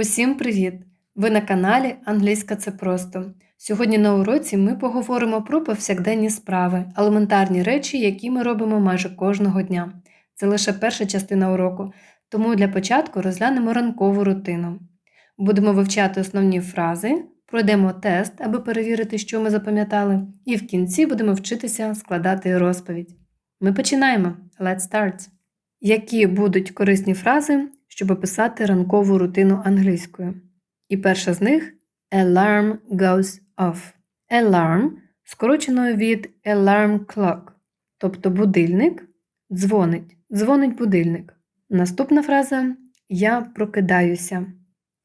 Усім привіт! Ви на каналі Англійська це просто. Сьогодні на уроці ми поговоримо про повсякденні справи, елементарні речі, які ми робимо майже кожного дня. Це лише перша частина уроку, тому для початку розглянемо ранкову рутину. Будемо вивчати основні фрази, пройдемо тест, аби перевірити, що ми запам'ятали, і в кінці будемо вчитися складати розповідь. Ми починаємо. Let's start! Які будуть корисні фрази, щоб описати ранкову рутину англійською? І перша з них alarm goes off. Alarm скорочено від alarm clock, тобто будильник дзвонить, дзвонить будильник. Наступна фраза я прокидаюся.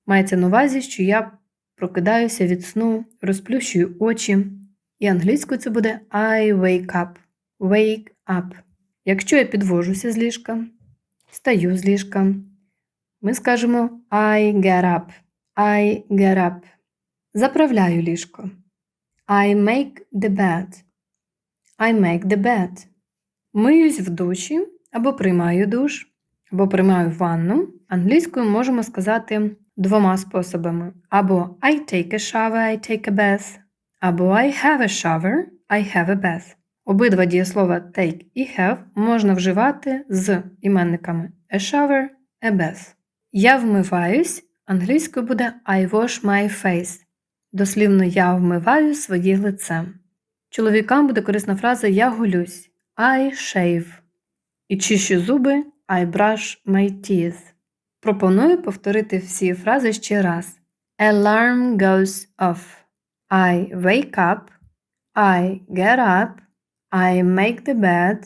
Мається на увазі, що я прокидаюся від сну, розплющую очі. І англійською це буде I wake up. Wake up. Якщо я підвожуся з ліжка, стаю з ліжка, ми скажемо I get up. I get up. Заправляю ліжко. I make the bed. I make the bed. Миюсь в душі або приймаю душ, або приймаю ванну. Англійською можемо сказати двома способами: або I take a shower, I take a bath, або I have a shower, I have a bath. Обидва дієслова take і have можна вживати з іменниками a shower, a bath. Я вмиваюсь, англійською буде I wash my face. Дослівно я вмиваю своє лице. Чоловікам буде корисна фраза Я голюсь I shave. І чищу зуби I brush my teeth. Пропоную повторити всі фрази ще раз. Alarm goes off. I wake up. I get up. I make the bed.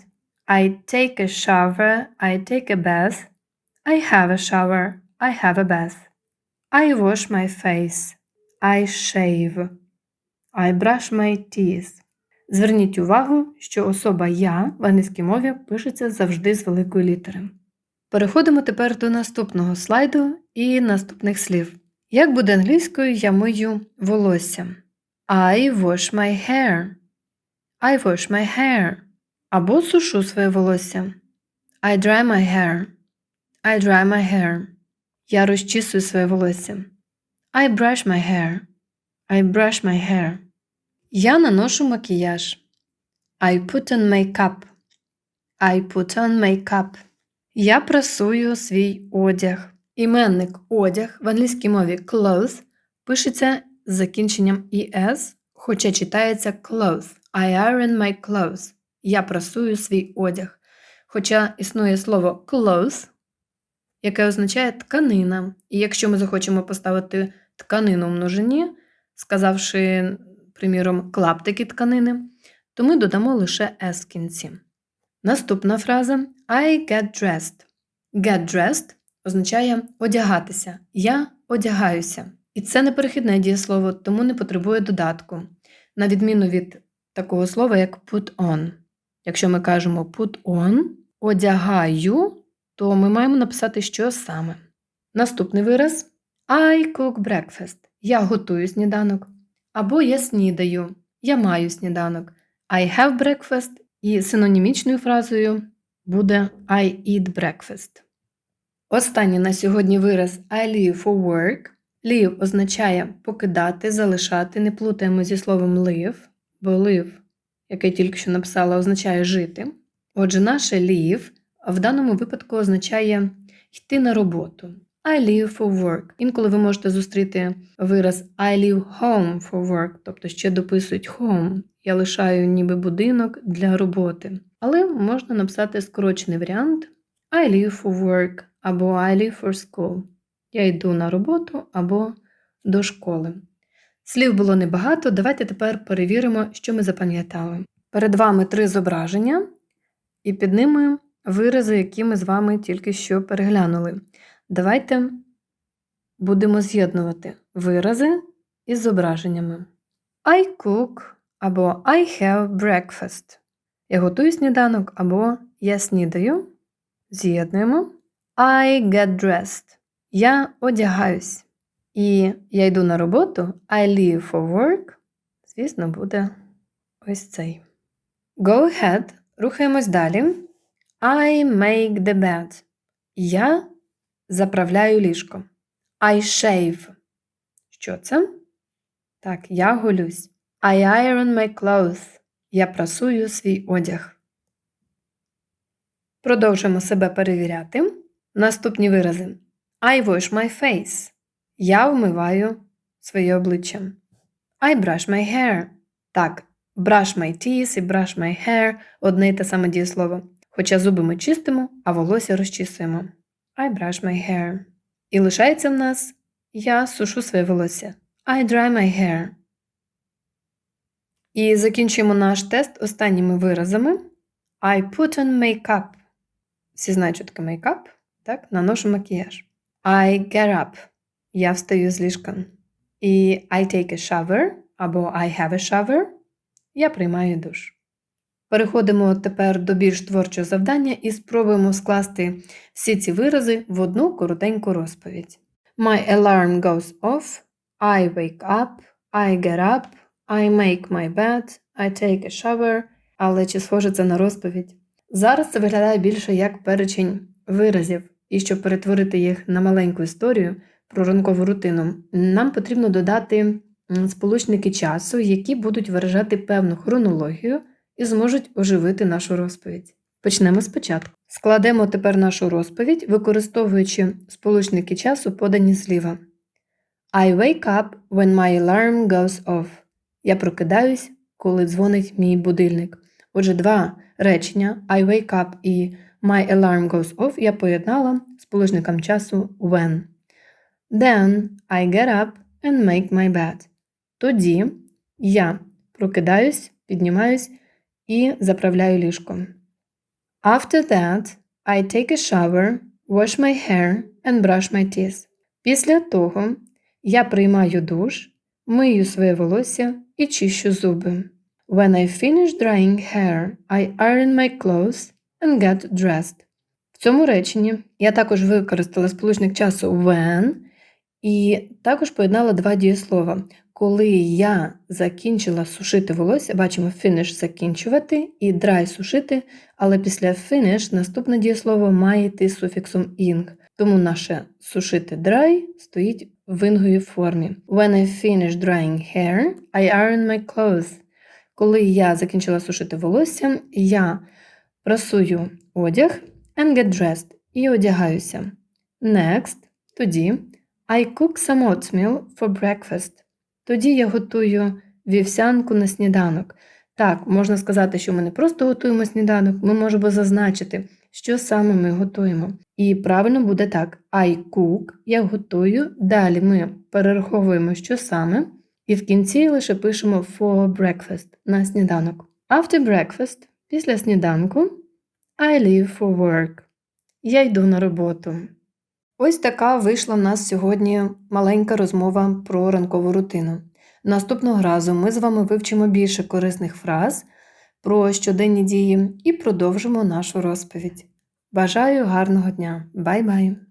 I take a shower. I take a bath. I have a shower. I have a bath. I wash my face. I shave. I brush my teeth. Зверніть увагу, що особа я в англійській мові пишеться завжди з великої літери. Переходимо тепер до наступного слайду і наступних слів. Як буде англійською я мию волосся? I wash my hair. I wash my hair. Або сушу своє волосся. I dry my hair. I dry my hair. Я розчісую своє волосся. I brush my hair. I brush my hair. Я наношу макіяж. I put on makeup. I put on makeup. Я прасую свій одяг. Іменник одяг в англійській мові clothes пишеться з закінченням es, хоча читається clothes. I iron my clothes. Я прасую свій одяг. Хоча існує слово clothes, яке означає тканина. І якщо ми захочемо поставити тканину в множині, сказавши, приміром, клаптики тканини, то ми додамо лише s кінці. Наступна фраза I get dressed. Get dressed означає одягатися. Я одягаюся. І це неперехідне дієслово, тому не потребує додатку, на відміну від такого слова, як put on. Якщо ми кажемо put on, одягаю, то ми маємо написати, що саме. Наступний вираз I cook breakfast. Я готую сніданок. Або я снідаю. Я маю сніданок. I have breakfast і синонімічною фразою буде I eat breakfast. Останній на сьогодні вираз I leave for work. Leave означає покидати, залишати, не плутаємо зі словом live, бо live, яке тільки що написала, означає жити. Отже, наше leave в даному випадку означає йти на роботу. I leave for work. Інколи ви можете зустріти вираз I leave home for work, тобто ще дописують home. Я лишаю ніби будинок для роботи. Але можна написати скорочений варіант I leave for work або I leave for school. Я йду на роботу або до школи. Слів було небагато, давайте тепер перевіримо, що ми запам'ятали. Перед вами три зображення, і під ними вирази, які ми з вами тільки що переглянули. Давайте будемо з'єднувати вирази із зображеннями. I cook або I have breakfast. Я готую сніданок або я снідаю. З'єднуємо. I get dressed. Я одягаюсь. І я йду на роботу. I leave for work. Звісно, буде ось цей. Go ahead. Рухаємось далі. I make the bed. Я заправляю ліжко. I shave. Що це? Так, я голюсь. I iron my clothes. Я прасую свій одяг. Продовжуємо себе перевіряти. Наступні вирази. I wash my face. Я вмиваю своє обличчя. I brush my hair. Так, brush my teeth і brush my hair одне й те саме дієслово. Хоча зуби ми чистимо, а волосся розчісуємо. I brush my hair. І лишається в нас я сушу своє волосся. I dry my hair. І закінчуємо наш тест останніми виразами. I put on makeup. Всі знають, що таке мейкап. Так, наношу макіяж. I get up. Я встаю з ліжка. І I take a shower або I have a shower. Я приймаю душ. Переходимо тепер до більш творчого завдання і спробуємо скласти всі ці вирази в одну коротеньку розповідь. My alarm goes off. I wake up. I get up. I make my bed. I take a shower. Але чи схоже це на розповідь? Зараз це виглядає більше як перечень виразів, і щоб перетворити їх на маленьку історію про ранкову рутину, нам потрібно додати сполучники часу, які будуть виражати певну хронологію і зможуть оживити нашу розповідь. Почнемо спочатку. Складемо тепер нашу розповідь, використовуючи сполучники часу, подані зліва. I wake up when my alarm goes off. Я прокидаюсь, коли дзвонить мій будильник. Отже, два речення I wake up і My alarm goes off я поєднала сполучником часу when. Then I get up and make my bed. Тоді я прокидаюсь, піднімаюсь і заправляю ліжко. After that, I take a shower, wash my hair and brush my teeth. Після того я приймаю душ, мию своє волосся і чищу зуби. When I finish drying hair, I iron my clothes and get dressed. В цьому реченні я також використала сполучник часу when і також поєднала два дієслова. Коли я закінчила сушити волосся, бачимо finish закінчувати і dry сушити, але після finish наступне дієслово має йти з суфіксом ing. Тому наше сушити dry стоїть в інговій формі. When I finish drying hair, I iron my clothes. Коли я закінчила сушити волосся, я прасую одяг and get dressed і одягаюся. Next, тоді I cook some oatmeal for breakfast. Тоді я готую вівсянку на сніданок. Так, можна сказати, що ми не просто готуємо сніданок, ми можемо зазначити, що саме ми готуємо. І правильно буде так: I cook, я готую. Далі ми перераховуємо, що саме, і в кінці лише пишемо for breakfast на сніданок. After breakfast, після сніданку, I leave for work. Я йду на роботу. Ось така вийшла в нас сьогодні маленька розмова про ранкову рутину. Наступного разу ми з вами вивчимо більше корисних фраз про щоденні дії і продовжимо нашу розповідь. Бажаю гарного дня! Бай-бай!